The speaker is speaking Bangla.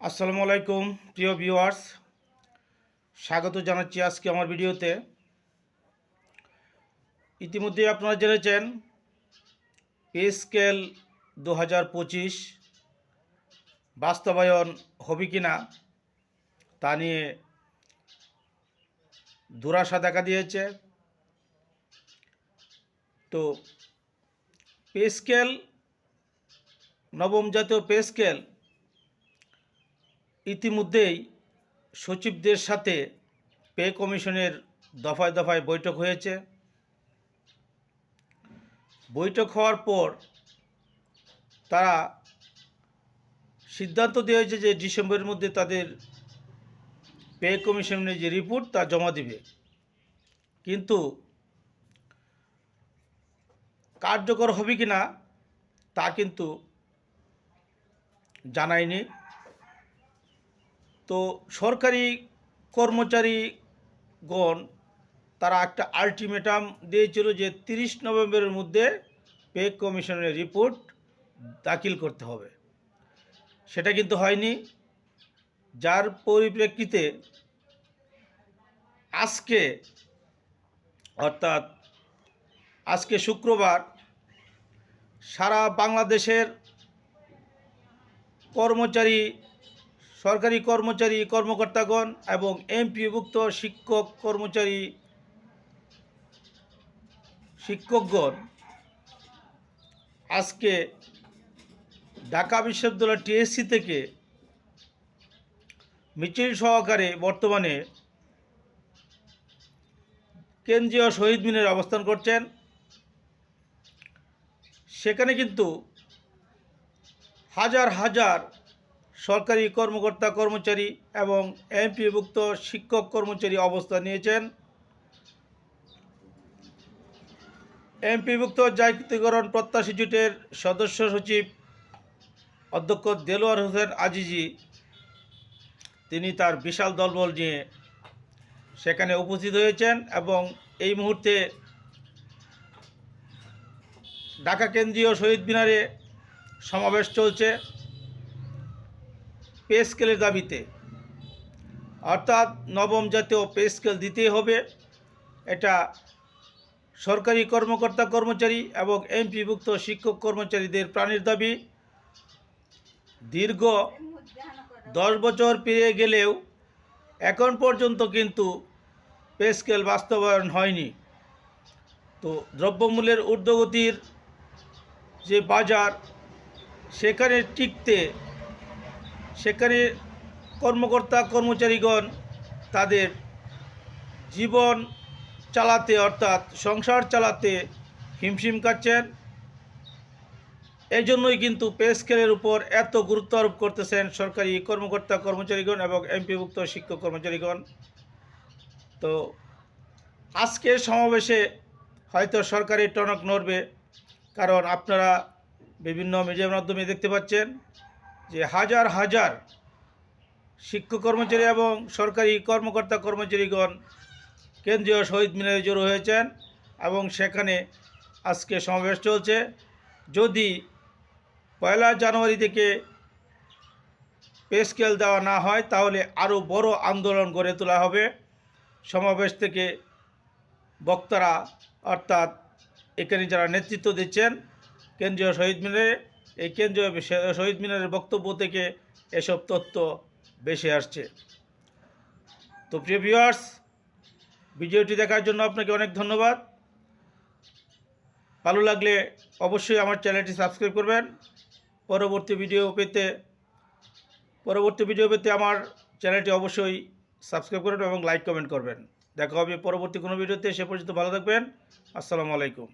আসসালামু আলাইকুম, প্রিয় ভিউয়ার্স। স্বাগত জানাচ্ছি আজকে আমার ভিডিওতে। ইতিমধ্যে আপনারা জেনেছেন পে স্কেল দু হাজার পঁচিশ বাস্তবায়ন হবে কি না তা নিয়ে দুরাশা দেখা দিয়েছে। তো পে স্কেল নবম জাতীয় পে স্কেল ইতিমধ্যেই সচিবদের সাথে পে কমিশনের দফায় দফায় বৈঠক হয়েছে। বৈঠক হওয়ার পর তারা সিদ্ধান্ত দেওয়া হয়েছে যে ডিসেম্বরের মধ্যে তাদের পে কমিশনের যে রিপোর্ট তা জমা দিবে। কিন্তু কার্যকর হবে কি না তা কিন্তু জানায়নি। তো সরকারি কর্মচারীগণ তারা একটা আলটিমেটাম দিয়েছিল যে তিরিশ নভেম্বরের মধ্যে পে কমিশনের রিপোর্ট দাখিল করতে হবে। সেটা কিন্তু হয়নি। যার পরিপ্রেক্ষিতে আজকে অর্থাৎ আজকে শুক্রবার সারা বাংলাদেশের কর্মচারী সরকারি কর্মচারী কর্মকর্তাগণ এবং এমপিভুক্ত শিক্ষক কর্মচারী শিক্ষকগণ আজকে ঢাকা বিশ্ববিদ্যালয় টিএসসি থেকে মিছিল সহকারে বর্তমানে কেন্দ্রীয় শহীদ মিনারে অবস্থান করছেন। সেখানে কিন্তু হাজার হাজার সরকারি কর্মকর্তা কর্মচারী এবং এমপিভুক্ত শিক্ষক কর্মচারী অবস্থান নিয়েছেন। এমপিভুক্ত জাতীয়করণ প্রত্যাশী জোটের সদস্য সচিব অধ্যক্ষ দেলোয়ার হোসেন আজিজি, তিনি তার বিশাল দলবল নিয়ে সেখানে উপস্থিত হয়েছেন এবং এই মুহূর্তে ঢাকা কেন্দ্রীয় শহীদ মিনারে সমাবেশ চলছে। পে স্কেলের দাবিতে। অর্থাৎ নবম জাতীয় পে স্কেল দিতেই হবে। এটা সরকারি কর্মকর্তা কর্মচারী এবং এমপিভুক্ত শিক্ষক কর্মচারীদের প্রাণীর দাবি। দীর্ঘ দশ বছর পেরিয়ে গেলেও এখন পর্যন্ত কিন্তু পে স্কেল বাস্তবায়ন হয়নি। তো দ্রব্যমূল্যের ঊর্ধ্বগতির যে বাজার, সেখানে টিকতে সেখানে কর্মকর্তা, কর্মচারীগণ তাদের জীবন চালাতে, অর্থাৎ সংসার চালাতে হিমশিম কাটছেন এই জন্যই কিন্তু পে স্কেলের উপর এত গুরুত্ব আরোপ করতেছেন সরকারি কর্মকর্তা, কর্মচারীগণ এবং এমপিভুক্ত শিক্ষক কর্মচারীগণ। তো আজকের সমাবেশে হয়তো সরকারি টনক নড়বে, কারণ আপনারা বিভিন্ন মিডিয়ার মাধ্যমে দেখতে পাচ্ছেন। যে হাজার হাজার শিক্ষক কর্মচারী এবং সরকারি কর্মকর্তা কর্মচারীগণ কেন্দ্রীয় শহীদ মিনারে জড়ো হয়েছেন এবং সেখানে আজকে সমাবেশ চলছে। যদি পয়লা জানুয়ারি থেকে পে স্কেল দেওয়া না হয়, তাহলে আরও বড় আন্দোলন গড়ে তোলা হবে। সমাবেশ থেকে বক্তারা অর্থাৎ এখানে যারা নেতৃত্ব দিচ্ছেন, কেন্দ্রীয় শহীদ মিনারে এই কেন্দ্রীয় শহীদ মিনারের বক্তব্য থেকে এসব তথ্য বেশি আসছে। তো প্রিয় ভিউয়ার্স ভিডিওটি দেখার জন্য আপনাকে অনেক ধন্যবাদ। ভালো লাগলে অবশ্যই আমার চ্যানেলটি সাবস্ক্রাইব করবেন। পরবর্তী ভিডিও পেতে, পরবর্তী ভিডিও পেতে আমার চ্যানেলটি অবশ্যই সাবস্ক্রাইব করবেন এবং লাইক কমেন্ট করবেন। দেখা হবে পরবর্তী কোনো ভিডিওতে সে পর্যন্ত ভালো থাকবেন। আসসালামু আলাইকুম।